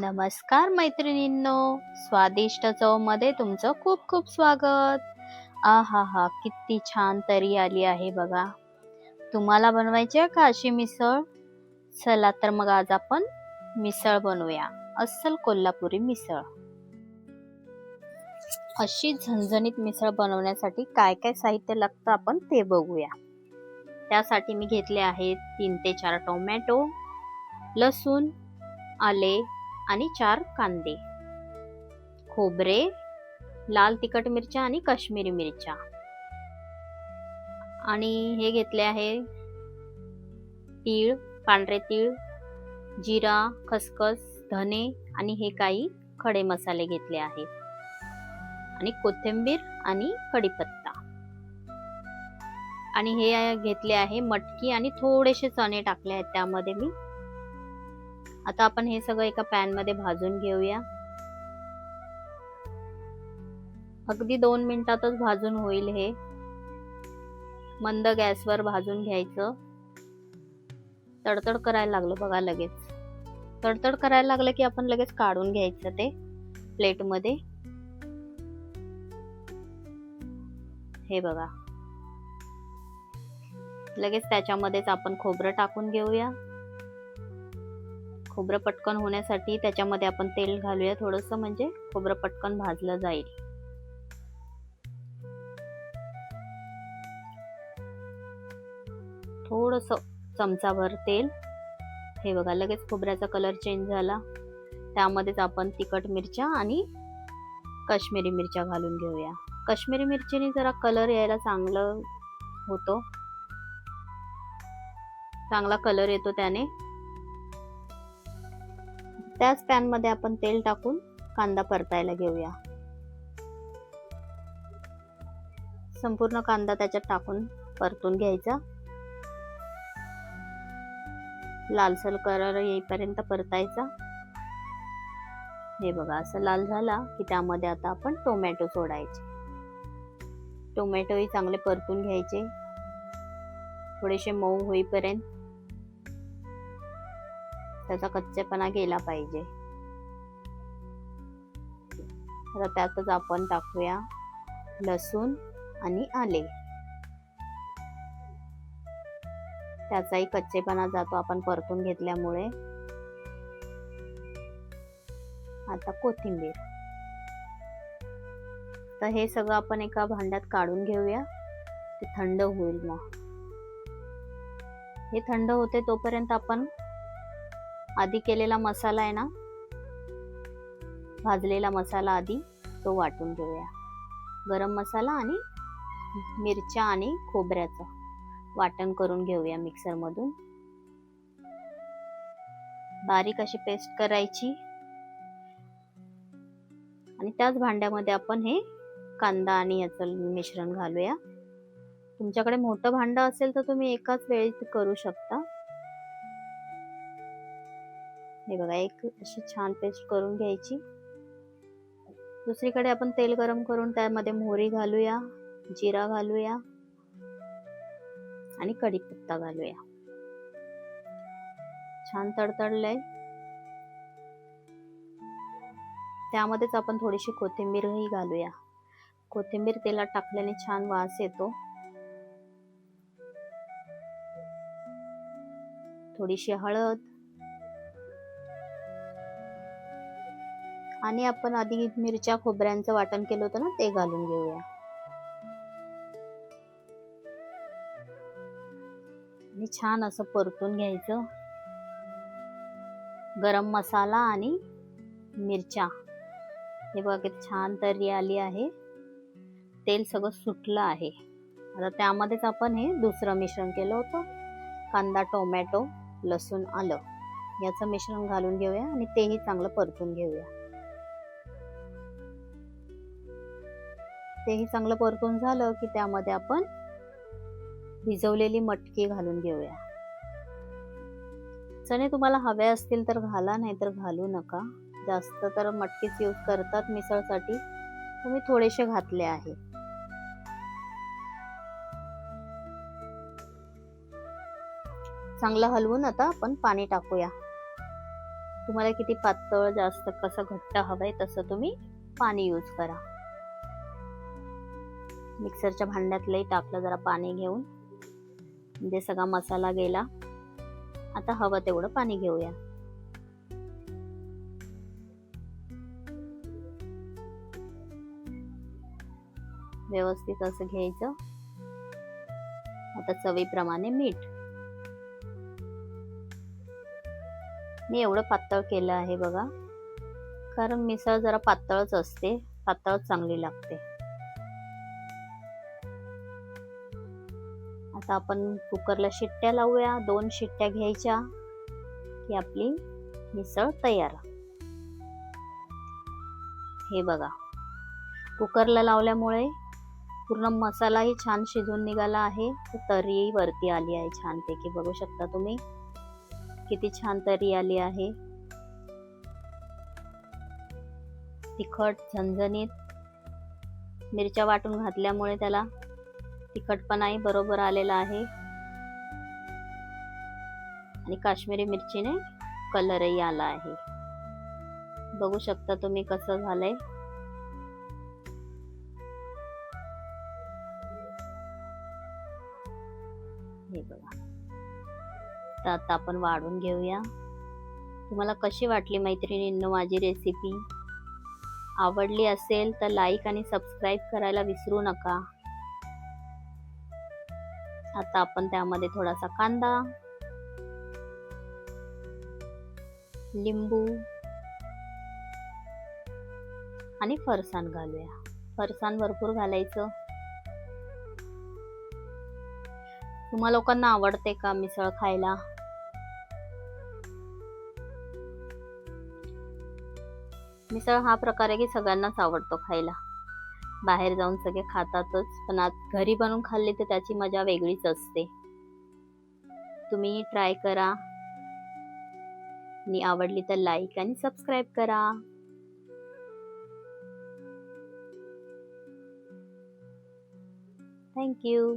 नमस्कार मैत्रिणींनो स्वादिष्ट चवमध्ये तुमचं खूप खूप स्वागत. आ हा हा किती छान तरी आली आहे बघा. तुम्हाला बनवायची आहे का अशी मिसळ? चला तर मग आज आपण मिसळ बनवूया. अस्सल कोल्हापुरी मिसळ. अशी झणझणीत मिसळ बनवण्यासाठी काय काय साहित्य लागतं आपण ते बघूया. त्यासाठी मी घेतले आहेत तीन ते चार टोमॅटो लसूण आले आणि चार कांदे. खोबरे लाल तिखट मिरच्या आणि काश्मीरी मिरच्या. आणि हे घेतले आहे तीळ पांढरे तीळ जिरा खसखस धने आणि हे काही खडे मसाले घेतले आहेत आणि कोथिंबीर आणि कढीपत्ता. आणि हे घेतले आहे मटकी आणि थोडेसे चणे टाकले आहेत त्यामध्ये मी. आता आपण हे सगळं एका पॅनमध्ये भाजून घेऊया. अगदी दोन मिनिटातच भाजून होईल हे. मंद गॅसवर भाजून घ्यायचं. तडतड करायला लागलं बघा लगेच. तडतड करायला लागलं की आपण लगेच काढून घ्यायचं ते प्लेटमध्ये. हे बघा. लगेच त्याच्यामध्येच आपण खोबरं टाकून घेऊया. खोबरं पटकन होण्यासाठी त्याच्यामध्ये आपण तेल घालूया. थोडंसं म्हणजे खोबरं पटकन भाजलं जाईल. थोडस चमचाभर तेल. हे बघा लगेच खोबऱ्याचा कलर चेंज झाला. त्यामध्येच आपण तिखट मिरच्या आणि काश्मीरी मिरच्या घालून घेऊया. काश्मीरी मिरचीने जरा कलर यायला चांगलं होतो. चांगला कलर येतो त्याने. त्याच पॅनमध्ये आपण तेल टाकून कांदा परतायला घेऊया. संपूर्ण कांदा त्याच्यात टाकून परतून घ्यायचा. लालसर कलर येईपर्यंत परतायचा. हे बघा असं लाल झाला की त्यामध्ये आता आपण टोमॅटो सोडायचे. टोमॅटोही चांगले परतून घ्यायचे. थोडेसे मऊ होईपर्यंत त्याचा कच्चेपणा गेला पाहिजे. आता त्यातच आपण टाकूया लसूण आणि आले. त्याचाही कच्चेपणा जातो आपण परतून घेतल्यामुळे. आता कोथिंबीर. तर हे सगळं आपण एका भांड्यात काढून घेऊया. ते थंड होईल मग. हे थंड होते तोपर्यंत आपण आधी केलेला मसाला आहे ना भाजलेला मसाला आधी तो वाटून घेऊया. गरम मसाला आणि मिरच्या आणि खोबऱ्याचं वाटण करून घेऊया मिक्सरमधून. बारीक अशी पेस्ट करायची. आणि त्याच भांड्यामध्ये आपण हे कांदा आणि याचं मिश्रण घालूया. तुमच्याकडे मोठं भांडं असेल तर तुम्ही एकाच वेळी करू शकता. हे बघा एक अशी छान पेस्ट करून घ्यायची. दुसरीकडे आपण तेल गरम करून त्यामध्ये मोहरी घालूया जिरा घालूया आणि कढीपत्ता घालूया. छान तडतडलंय. त्यामध्येच आपण थोडीशी कोथिंबीरही घालूया. कोथिंबीर तेलात टाकल्याने छान वास येतो. थोडीशी हळद आणि आपण आधी मिरच्या खोबऱ्यांचं वाटण केलं होतं ना ते घालून घेऊया. आणि छान असं परतून घ्यायचं. गरम मसाला आणि मिरच्या. हे बघा किती छान तरी आली आहे. तेल सगळं सुटलं आहे. आता त्यामध्येच आपण हे दुसरं मिश्रण केलं होतं. कांदा टोमॅटो लसूण आलं. याचं मिश्रण घालून घेऊया आणि तेही चांगलं परतून घेऊया. तेही चांगलं परतून झालं की त्यामध्ये आपण भिजवलेली मटकी घालून घेऊया. चणे तुम्हाला हवे असतील तर घाला नाही तर घालू नका. जास्त तर मटकीच यूज करतात मिसळसाठी. तुम्ही थोडेसे घातले आहे. चांगलं हलवून आता आपण पाणी टाकूया. तुम्हाला किती पातळ जास्त कसं घट्ट हवंय तसं तुम्ही पाणी यूज करा. मिक्सरच्या भांड्यात लई टाकलं जरा पाणी घेऊन. म्हणजे सगळा मसाला गेला. आता हवं तेवढं पाणी घेऊया. व्यवस्थित असं घ्यायचं. आता चवीप्रमाणे मीठ. मी एवढं पातळ केलं आहे बघा. कारण मिसळ जरा पातळच असते. पातळच चांगली लागते. आता आपण कुकरला शिट्ट्या लावूया. दोन शिट्ट्या घ्यायच्या की आपली मिसळ तयार. हे बघा. कुकरला लावल्यामुळे पूर्ण मसालाही छान शिजून निघाला आहे. तरी वरती आली आहे छानपैकी. बघू शकता तुम्ही. किती छान तरी आली आहे. तिखट झणझणीत मिरच्या वाटून घातल्यामुळे त्याला तिखटपणाही बरोबर आलेला आहे. आणि काश्मीरी मिरचीने कलरही आला आहे. बघू शकता तुम्ही कसं झालंय. हे बघा. तर आता आपण वाढून घेऊया. तुम्हाला कशी वाटली मैत्रिणींनो माझी रेसिपी आवडली असेल तर लाईक आणि सबस्क्राईब करायला विसरू नका. आता आपण त्यामध्ये थोडासा कांदा लिंबू आणि फरसाण घालूया. फरसाण भरपूर घालायचं. तुम्हा लोकांना आवडते का मिसळ खायला? मिसळ हा प्रकार आहे की सगळ्यांनाच आवडतो खायला. बाहेर जाऊन सगळे खातातच पण आज घरी बनवून खाल्ली तर त्याची मजा वेगळीच असते. तुम्ही ट्राय करा. आणि आवडली तर लाईक आणि सबस्क्राईब करा. थँक्यू